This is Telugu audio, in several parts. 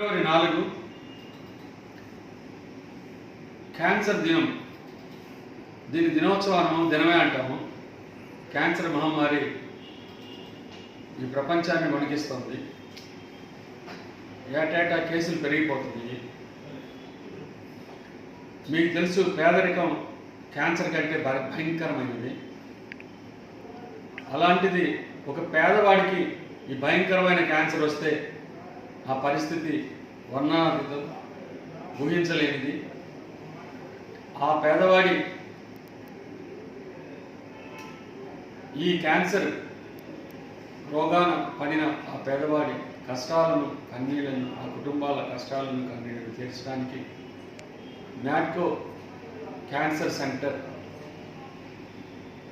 ఫిబ్రవరి నాలుగు క్యాన్సర్ దినం. దీని దినోత్సవం దినమే అంటాము. క్యాన్సర్ మహమ్మారి ఈ ప్రపంచాన్ని వణికిస్తుంది. ఏటేటా కేసులు పెరిగిపోతున్నాయి. మీకు తెలుసు పేదరికం క్యాన్సర్ కంటే భయంకరమైనది. అలాంటిది ఒక పేదవాడికి ఈ భయంకరమైన క్యాన్సర్ వస్తే ఆ పరిస్థితి వర్ణాతీతం ఊహించలేనిది. ఆ పేదవాడి ఈ క్యాన్సర్ రోగాన పడిన ఆ పేదవాడి కష్టాలను కన్నీళ్ళను ఆ కుటుంబాల కష్టాలను కన్నీళ్ళను తీర్చడానికి Natco cancer centre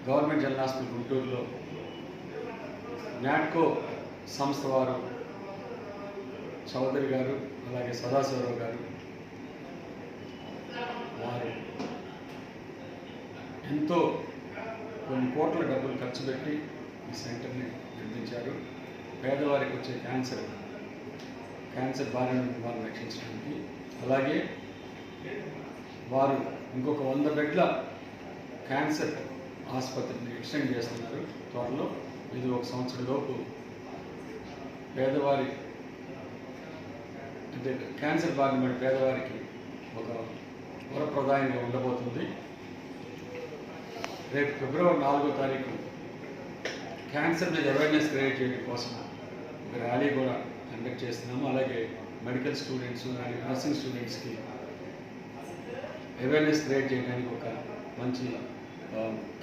government general hospital గుంటూరులో నాట్కో సంస్థ వారు చౌదరి గారు అలాగే సదాశివరావు గారు వారు ఎంతో కొన్ని కోట్ల డబ్బులు ఖర్చు పెట్టి ఈ సెంటర్ని నిర్మించారు. పేదవారికి వచ్చే క్యాన్సర్ క్యాన్సర్ బారి నుండి వారిని రక్షించడానికి. అలాగే వారు ఇంకొక వంద బెడ్ల క్యాన్సర్ ఆసుపత్రిని ఎక్స్టెండ్ చేస్తున్నారు. త్వరలో ఇది ఒక సంవత్సరం లోపు పేదవారి అంటే క్యాన్సర్ బారిన పడిన పేదవారికి ఒక వరప్రదాయంగా ఉండబోతుంది. రేపు ఫిబ్రవరి నాలుగో తారీఖు క్యాన్సర్ మీద అవేర్నెస్ క్రియేట్ చేయడం కోసం ఒక ర్యాలీ కూడా కండక్ట్ చేస్తున్నాము. అలాగే మెడికల్ స్టూడెంట్స్ అలాగే నర్సింగ్ స్టూడెంట్స్కి అవేర్నెస్ క్రియేట్ చేయడానికి ఒక మంచి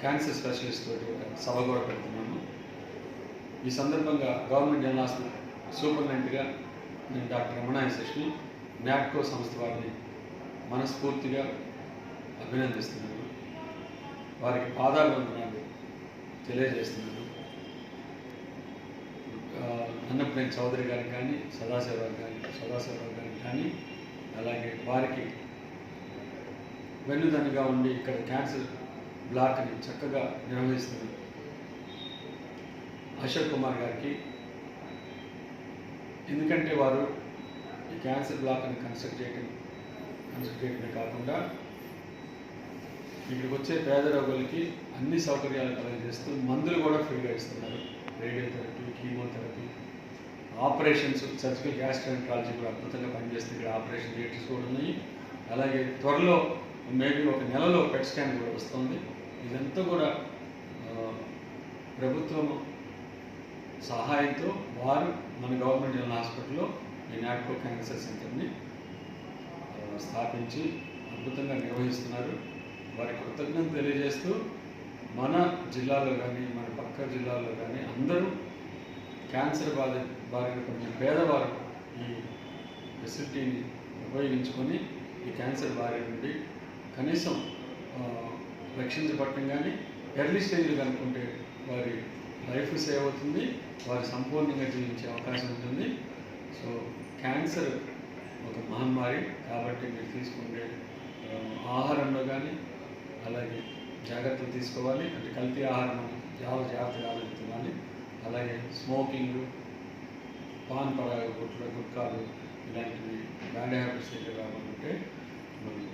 క్యాన్సర్ స్పెషలిస్ట్ తోటి ఒక సభ కూడా పెడుతున్నాము. ఈ సందర్భంగా గవర్నమెంట్ జనరల్ హాస్పిటల్ సూపరింటెండెంట్గా నేను డాక్టర్ రమణాయ శశి నాట్కో సంస్థ వారిని మనస్ఫూర్తిగా అభినందిస్తున్నాను. వారికి పాదాభివందనాలు తెలియజేస్తున్నాను. ఆ, అన్నప్రేమ్ చౌదరి గారికి కానీ సదాశివరావు గారి సదాశివరావు గారికి కానీ అలాగే వారికి వెన్నుదన్నుగా ఉండి ఇక్కడ క్యాన్సర్ బ్లాక్ని చక్కగా నిర్వహిస్తున్నారు అశోక్ కుమార్ గారికి ఎందుకంటే వారు ఈ క్యాన్సర్ బ్లాక్ని కన్స్ట్రక్ట్ చేయడం కన్స్ట్రక్ట్ చేయడమే కాకుండా ఇక్కడికి వచ్చే పేద రోగులకి అన్ని సౌకర్యాలు కలగజేస్తూ మందులు కూడా ఫ్రీగా ఇస్తున్నారు. Radiotherapy chemotherapy operations surgical gastroenterology కూడా అద్భుతంగా పనిచేస్తుంది. ఇక్కడ ఆపరేషన్ థియేటర్స్ కూడా ఉన్నాయి. అలాగే త్వరలో మేబీ ఒక నెలలో పెట్ స్కాన్ కూడా వస్తుంది. ఇదంతా కూడా ప్రభుత్వం సహాయంతో వారు మన గవర్నమెంట్ జనరల్ హాస్పిటల్లో ఈ నాటకో క్యాన్సర్ సెంటర్ని స్థాపించి అద్భుతంగా నిర్వహిస్తున్నారు. వారి కృతజ్ఞత తెలియజేస్తూ మన జిల్లాలో కానీ మన పక్క జిల్లాలో కానీ అందరూ క్యాన్సర్ బాధ బారిన పడిన పేదవారు ఈ ఫెసిలిటీని ఉపయోగించుకొని ఈ క్యాన్సర్ బారి నుండి కనీసం రక్షించబడటం కానీ ఎర్లీ స్టేజ్లు కనుక్కుంటే లైఫ్ సేవ్ అవుతుంది వారు సంపూర్ణంగా జీవించే అవకాశం ఉంటుంది. సో క్యాన్సర్ ఒక మహమ్మారి కాబట్టి మీరు తీసుకునే ఆహారంలో కానీ అలాగే జాగ్రత్తలు తీసుకోవాలి. అంటే కల్తీ ఆహారం చాలా జాగ్రత్తగా ఆలోచించాలి. అలాగే స్మోకింగ్ పాన్ పరాగ గుట్ల గుట్కాలు ఇలాంటివి బ్యాడ్ హ్యాబిట్స్ అయితే రావాలంటే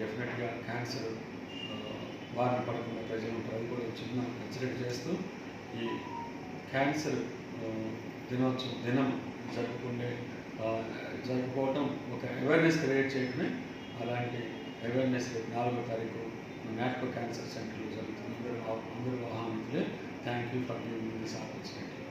డెఫినెట్గా క్యాన్సర్ బారిన పడకుండా ప్రజలు ఉంటారు. అది కూడా చిన్న హెచ్చరిక చేస్తూ ఈ క్యాన్సర్ దినోత్సవం దినం జరుపుకునే జరుపుకోవటం ఒక అవేర్నెస్ క్రియేట్ చేయడమే అలాంటి అవేర్నెస్ రేపు నాలుగో తారీఖు నాట్కో క్యాన్సర్ సెంటర్లో జరుగుతుంది. అందరూ అందరూ ఆహ్వానితులే thank you for giving this opportunity